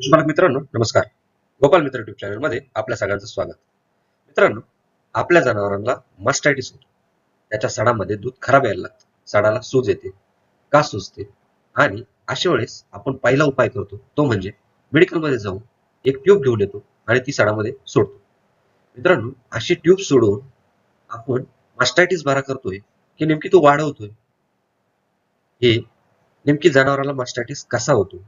पशुपालक मित्रांनो नमस्कार. गोपाल मित्र युट्यूब चॅनलमध्ये आपल्या सगळ्यांचं स्वागत. मित्रांनो आपल्या जनावरांना मस्टायटिस होतो. त्याच्या सडामध्ये दूध खराब यायला लागतं. सडाला सूज येते का सुजते आणि अशा वेळेस आपण पहिला उपाय करतो तो म्हणजे मेडिकलमध्ये जाऊन एक ट्यूब घेऊन येतो आणि ती सडामध्ये सोडतो. मित्रांनो अशी ट्यूब सोडून आपण मस्टायटिस बरा करतोय की नेमकी तो वाढवतोय. हे नेमकी जनावराला मस्टायटिस कसा होतो?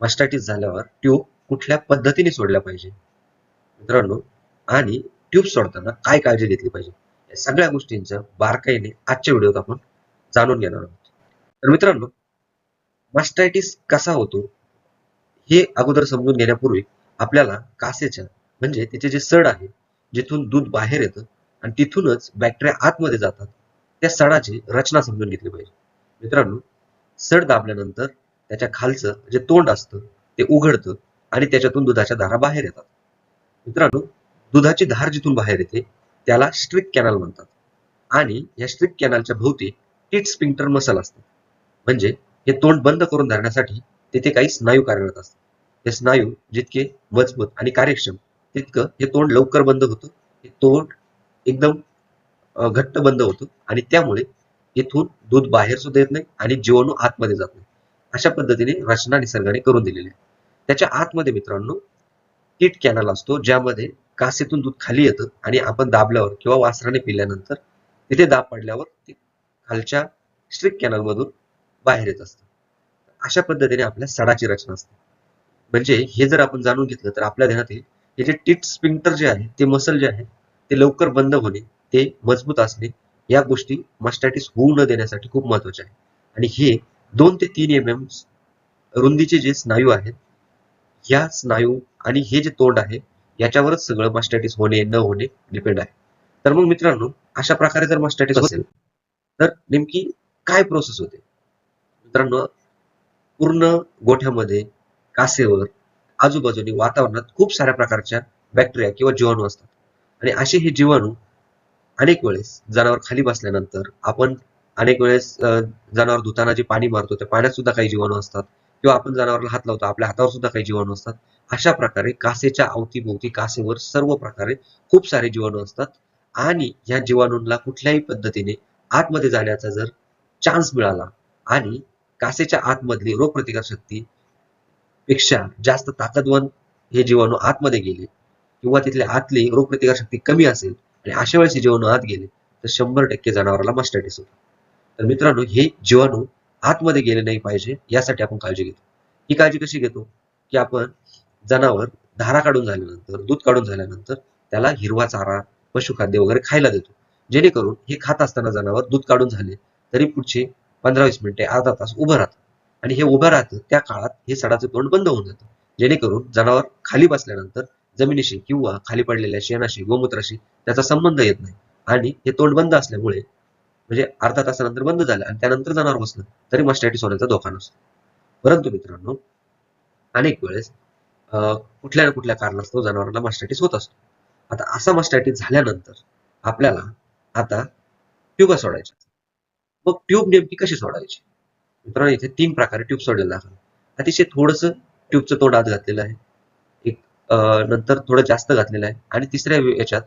मास्टायटिस झाल्यावर ट्यूब कुठल्या पद्धतीने सोडल्या पाहिजे? मित्रांनो आणि ट्यूब सोडताना काय काळजी घेतली पाहिजे? या सगळ्या गोष्टींचं बारकाईने आजच्या व्हिडिओत आपण जाणून घेणार आहोत. तर मित्रांनो मास्टायटिस कसा होतो हे अगोदर समजून घेण्यापूर्वी आपल्याला कासेच्या म्हणजे तिचे जे सड आहे जिथून दूध बाहेर येतं आणि तिथूनच बॅक्टेरिया आतमध्ये जातात त्या सडाची रचना समजून घेतली पाहिजे. मित्रांनो सड दाबल्यानंतर त्याच्या खालचं जे तोंड असतं ते उघडतं आणि त्याच्यातून दुधाच्या धारा बाहेर येतात. मित्रांनो दुधाची धार जिथून बाहेर येते त्याला स्ट्रिक कॅनल म्हणतात. आणि या स्ट्रिक कॅनलच्या भोवती टीट स्पिंक्टर मसल असतात म्हणजे हे तोंड बंद करून धरण्यासाठी तिथे काही स्नायू कार्यरत असतात. हे स्नायू जितके मजबूत आणि कार्यक्षम तितकं हे तोंड लवकर बंद होतं. हे तोंड एकदम घट्ट बंद होतं आणि त्यामुळे इथून दूध बाहेर सुद्धा येत नाही आणि जीवाणू आतमध्ये जात नाही. अशा पद्धतीने रचना निसर्गाने करून दिलेली आहे. त्याच्या आतमध्ये मित्रांनो किट कॅनल असतो ज्यामध्ये कासेतून दूध खाली येतं आणि आपण दाबल्यावर किंवा वासराने पिल्यानंतर तिथे दाब पडल्यावर ते खालच्या स्ट्रिक कॅनल मधून बाहेर येत असतं. अशा पद्धतीने आपल्या सडाची रचना असते. म्हणजे हे जर आपण जाणून घेतलं तर आपल्या ध्यानात येईल हे जे टिट स्पिंक्टर जे आहे ते मसल जे आहे ते लवकर बंद होणे ते मजबूत असणे या गोष्टी मस्टॅटिस होऊ न देण्यासाठी खूप महत्त्वाचे आहे आणि हे दोन ते तीन एम एम रुंदीचे जे स्नायू आहेत या स्नायू आणि हे जे तोंड आहे याच्यावरच सगळं मास्टायटिस होणे न होणे डिपेंड आहे. तर मग मित्रांनो अशा प्रकारे जर मास्टायटिस असेल तर नेमकी काय प्रोसेस होते? मित्रांनो पूर्ण गोठ्यामध्ये कासेवर आजूबाजूनी वातावरणात खूप साऱ्या प्रकारच्या बॅक्टेरिया किंवा जीवाणू असतात. आणि असे हे जीवाणू अनेक वेळेस जनावर खाली बसल्यानंतर आपण अनेक वेळेस जनावर धुताना जे पाणी मारतो त्या पाण्यात सुद्धा काही जीवाणू असतात. किंवा आपण जनावरला हात लावतो आपल्या हातावर सुद्धा काही जीवाणू असतात. अशा प्रकारे कासेच्या अवतीभोवती कासेवर सर्व प्रकारे खूप सारे जीवाणू असतात. आणि या जीवाणूंना कुठल्याही पद्धतीने आतमध्ये जाण्याचा जर चान्स मिळाला आणि कासेच्या आतमधली रोगप्रतिकार शक्ती पेक्षा जास्त ताकदवान हे जीवाणू आतमध्ये गेले किंवा तिथल्या आतली रोगप्रतिकार शक्ती कमी असेल आणि अशा वेळेस हे जीवाणू आत गेले तर शंभर टक्के जनावराला मास्टायटिस होतो. तर मित्रांनो हे जीवाणू आतमध्ये गेले नाही पाहिजे यासाठी आपण काळजी घेतो. ही काळजी कशी घेतो? की आपण जनावर धारा काढून झाल्यानंतर दूध काढून झाल्यानंतर त्याला हिरवा चारा पशुखाद्य वगैरे खायला देतो. जेणेकरून हे खात असताना जनावर दूध काढून झाले तरी पुढचे पंधरा वीस मिनिटे अर्धा तास उभं राहतं. आणि हे उभं राहतं त्या काळात हे सडाचं तोंड बंद होऊन जातं. जेणेकरून जनावर खाली बसल्यानंतर जमिनीशी किंवा खाली पडलेल्या शेणाशी गोमूत्राशी त्याचा संबंध येत नाही. आणि हे तोंड बंद असल्यामुळे म्हणजे अर्धा तासानंतर बंद झालं आणि त्यानंतर जनावर बसलं तरी मस्टॅटिस होण्याचा धोका नसतो परंतु मित्रांनो अनेक वेळेस कुठल्या ना कुठल्या कारणास्तव जनावरांना मस्टॅटिस होत असतो. आता असा मस्टॅटिस झाल्यानंतर आपल्याला आता ट्यूबा सोडायच्या मग ट्यूब नेमकी कशी सोडायची? मित्रांनो इथे तीन प्रकारे ट्यूब सोडलेलं आहे. अतिशय थोडस ट्यूबचं तोंड आत घातलेलं आहे. एक नंतर थोडं जास्त घातलेलं आहे. आणि तिसऱ्या याच्यात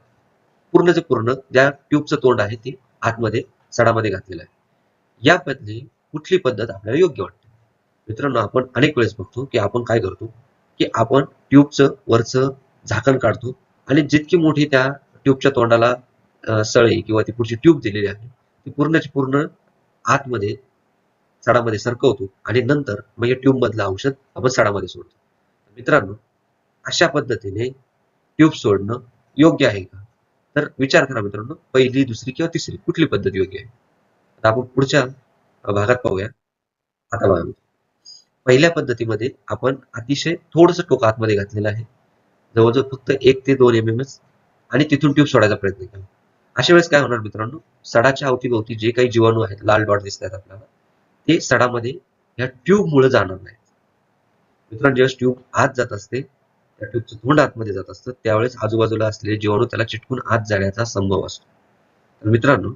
पूर्णचे पूर्ण ज्या ट्यूबचं तोंड आहे ती आतमध्ये सडामध्ये घातलेला आहे. यापैकी कुठली पद्धत आपल्याला योग्य वाटते? मित्रांनो आपण अनेक वेळेस बघतो की आपण काय करतो? की आपण ट्यूबचं वरचं झाकण काढतो आणि जितकी मोठी त्या ट्यूबच्या तोंडाला सळी किंवा ती पुढची ट्यूब दिलेली आहे ती पूर्णची पूर्ण आतमध्ये सडामध्ये सरकवतो आणि नंतर मग या ट्यूब मधलं औषध आपण सडामध्ये सोडतो. मित्रांनो अशा पद्धतीने ट्यूब सोडणं योग्य आहे का? तर विचार करा मित्रांनो पहिली दुसरी किंवा तिसरी कुठली पद्धत योग्य आहे? आता आपण पुढच्या भागात पाहूया. आता बघा पहिल्या पद्धतीमध्ये आपण अतिशय थोडस टोक आतमध्ये घातलेलं आहे. जवळजवळ फक्त एक ते दोन एम एम एस आणि तिथून ट्यूब सोडायचा प्रयत्न केला. अशा वेळेस काय होणार मित्रांनो सडाच्या अवतीभोवती जे काही जीवाणू आहेत लाल डॉट दिसत आहेत आपल्याला ते सडामध्ये या ट्यूबमुळे जाणार नाहीत. मित्रांनो जेव्हा ट्यूब आत जात असते त्या ट्यूबचं तोंड आतमध्ये जात असतं त्यावेळेस आजूबाजूला असलेले जीवाणू त्याला चिटकून आत जाण्याचा संभव असतो. तर मित्रांनो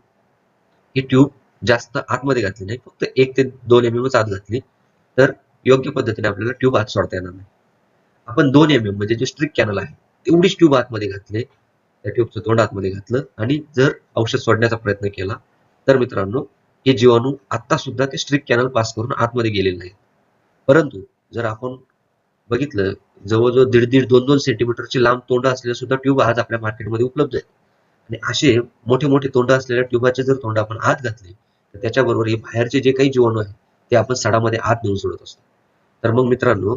ही ट्यूब जास्त आतमध्ये घातली नाही फक्त एक ते दोन एम एम आत घातली तर योग्य पद्धतीने आपल्याला ट्यूब आत सोडता येणार नाही. आपण दोन एम एम म्हणजे जे स्ट्रिक कॅनल आहे तेवढीच ट्यूब आतमध्ये घातले त्या ट्यूबचं तोंड आतमध्ये घातलं आणि जर औषध सोडण्याचा प्रयत्न केला तर मित्रांनो हे जीवाणू आता सुद्धा ते स्ट्रिक कॅनल पास करून आतमध्ये गेलेले नाहीत. परंतु जर आपण बघितलं जवळजवळ दीड दीड दोन दोन सेंटीमीटरची लांब तोंड असलेल्या सुद्धा ट्यूब आज आपल्या मार्केटमध्ये उपलब्ध आहेत आणि असे मोठे मोठे तोंड असलेल्या ट्यूबाचे जर तोंड आपण आत घातले तर त्याच्याबरोबर हे बाहेरचे जे काही जीवाणू आहेत ते आपण सडामध्ये आत नेऊन सोडत असतो. तर मग मित्रांनो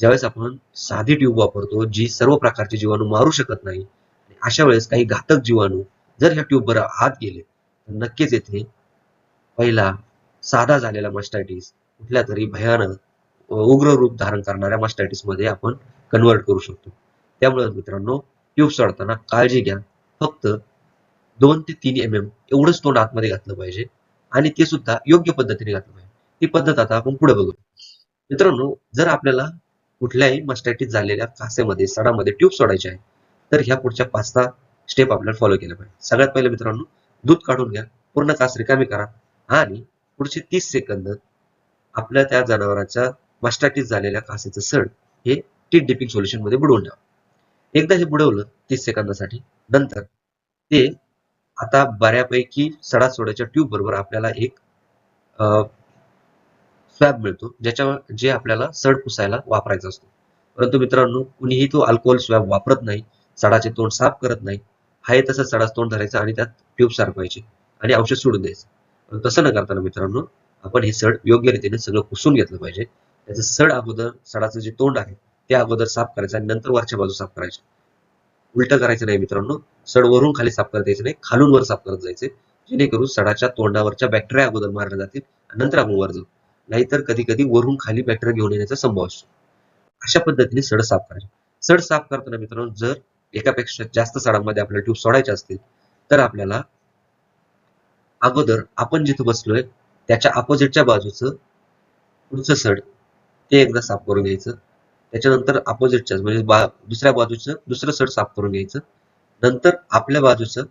ज्यावेळेस आपण साधी ट्यूब वापरतो जी सर्व प्रकारचे जीवाणू मारू शकत नाही अशा वेळेस काही घातक जीवाणू जर ह्या ट्यूबवर आत गेले तर नक्कीच येथे पहिला साधा झालेला मस्टायटिस कुठल्या तरी भयानक उग्र रूप धारण करणाऱ्या मास्टायटिसमध्ये आपण कन्वर्ट करू शकतो. त्यामुळे मित्रांनो ट्यूब सोडताना काळजी घ्या. फक्त दोन ते तीन एम एम एवढंच तोंड आतमध्ये घातलं पाहिजे आणि ते सुद्धा योग्य पद्धतीने घातलं पाहिजे. ही पद्धत आता आपण पुढे बघू मित्रांनो जर आपल्याला कुठल्याही मस्टायटिस झालेल्या कासेमध्ये सडामध्ये ट्यूब सोडायचे आहे तर ह्या पुढच्या पाच सहा स्टेप आपल्याला फॉलो केल्या पाहिजे. सगळ्यात पहिले मित्रांनो दूध काढून घ्या. पूर्ण कास रिकामी करा. आणि पुढचे तीस सेकंद आपल्या त्या जनावरांच्या मस्टाटीस झालेल्या कासेचं सड हे टीट डिपिंग सोल्युशनमध्ये बुडवून ठेवा एकदा हे बुडवलं तीस सेकंदासाठी नंतर ते आता बऱ्यापैकी सडा सोडायच्या ट्यूब बरोबर आपल्याला एक स्वॅब मिळतो ज्याच्या जे आपल्याला सड पुसायला वापरायचा असतो. परंतु मित्रांनो कुणीही तो अल्कोहोल स्वॅब वापरत नाही सडाचे तोंड साफ करत नाही हाय तसा सडाच तोंड धरायचं आणि त्यात ट्यूब सारखवायची आणि औषध सोडून द्यायचं. तसं न करताना मित्रांनो आपण हे सड योग्य रीतीने सगळं पुसून घेतलं पाहिजे. त्याचं सड अगोदर सडाचं जे तोंड आहे ते अगोदर साफ करायचं आणि नंतर वरच्या बाजू साफ करायचे. उलट करायचं नाही मित्रांनो. सड वरून खाली साफ करता यायचं नाही. खालून वर साफ करत जायचे. जेणेकरून सडाच्या तोंडावरच्या बॅक्टेरिया अगोदर मारल्या जातील नंतर आपण वर जाऊ. नाहीतर कधी कधी वरून खाली बॅक्टेरिया घेऊन येण्याचा संभव असतो. अशा पद्धतीने सड साफ करायचे. सड साफ करताना मित्रांनो जर एकापेक्षा जास्त सडांमध्ये आपल्याला ट्यूब सोडायचे असतील तर आपल्याला अगोदर आपण जिथं बसलोय त्याच्या अपोजिटच्या बाजूचं पुढचं सड ते एकदा साफ करून घ्यायचं. त्याच्यानंतर अपोजिटच्या म्हणजे बा दुसऱ्या बाजूचं दुसरं सड साफ करून घ्यायचं. नंतर आपल्या बाजूचं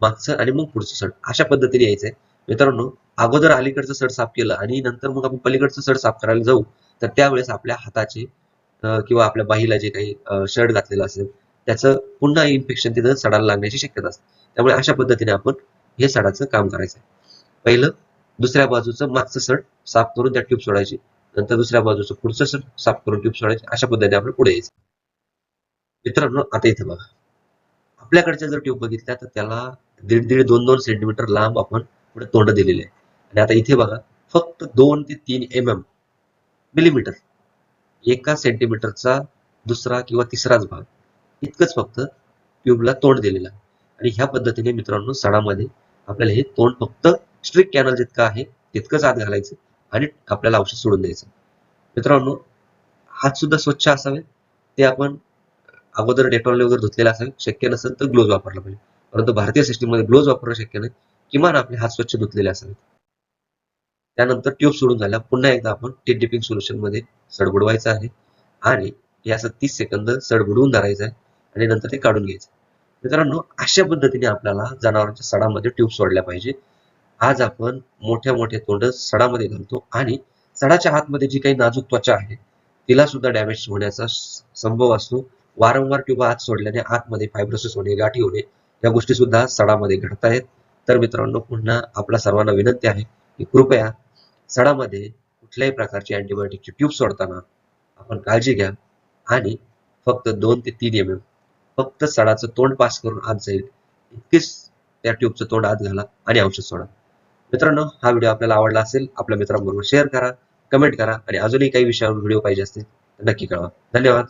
मागचं आणि मग पुढचं सड. अशा पद्धतीने यायचंय. मित्रांनो अगोदर अलीकडचं सड साफ केलं आणि नंतर मग आपण पलीकडचं सड साफ करायला जाऊ तर त्यावेळेस आपल्या हाताचे किंवा आपल्या बाहीला जे काही शर्ट घातलेलं असेल त्याचं पुन्हा इन्फेक्शन तिथं सडाला लागण्याची शक्यता असते. त्यामुळे अशा पद्धतीने आपण हे सडाचं काम करायचं पहिलं दुसऱ्या बाजूचं मागचं सड साफ करून त्या ट्यूब सोडायची. नंतर दुसऱ्या बाजूचं पुढचं साफ करून ट्यूब सोडायची. अशा पद्धतीने आपण पुढे यायचं. मित्रांनो आता इथे बघा. आपल्याकडच्या जर ट्यूब बघितल्या तर त्याला दीड दीड दोन दोन सेंटीमीटर लांब आपण पुढे तोंड दिलेले आहे. आणि आता इथे बघा फक्त दोन ते तीन एम एम मिलीमीटर एका सेंटीमीटरचा दुसरा किंवा तिसराच भाग. इतकंच फक्त ट्यूबला तोंड दिलेला. आणि ह्या पद्धतीने मित्रांनो सडामध्ये आपल्याला हे तोंड फक्त स्ट्रिक कॅनल जितकं आहे तितकंच आत घालायचं. आणि आपल्याला औषध सोडून द्यायचं. मित्रांनो हात सुद्धा स्वच्छ असावे. ते आपण अगोदर डेटॉलने वगैरे धुतलेले असावे. शक्य नसेल तर ग्लोव्ह वापरला पाहिजे. परंतु भारतीय सिस्टीममध्ये ग्लोव्ह वापरणं शक्य नाही. किमान आपले हात स्वच्छ धुतलेले असावेत. त्यानंतर ट्यूब सोडून झाल्या पुन्हा एकदा आपण टीट डिपिंग सोल्युशनमध्ये सड बुडवायचं आहे. आणि हे असं तीस सेकंद सड बुडवून धरायचं आहे. आणि नंतर ते काढून घ्यायचं मित्रांनो अशा पद्धतीने आपल्याला जनावरांच्या सडामध्ये ट्यूब सोडल्या पाहिजे. आज आपण मोठ्या मोठ्या तोंड सडामध्ये घालतो आणि सडाच्या आतमध्ये जी काही नाजूक त्वचा आहे तिला सुद्धा डॅमेज होण्याचा संभव असतो. वारंवार ट्यूब आत सोडल्याने आतमध्ये फायब्रोसिस होणे गाठी होणे या गोष्टी सुद्धा सडामध्ये घडत आहेत. तर मित्रांनो पुन्हा आपल्या सर्वांना विनंती आहे की कृपया सडामध्ये कुठल्याही प्रकारची अँटीबायोटिकची ट्यूब सोडताना आपण काळजी घ्या आणि फक्त दोन ते तीन एम एम फक्त सडाचं तोंड पास करून आत जाईल. इतकीच त्या ट्यूबचं तोंड आत घाला आणि औषध सोडा. मित्रांनो हा व्हिडिओ आपल्याला आवडला असेल आपल्या मित्रांबरोबर शेअर करा कमेंट करा आणि अजूनही काही विषयावर व्हिडिओ पाहिजे असतील तर नक्की कळवा. धन्यवाद.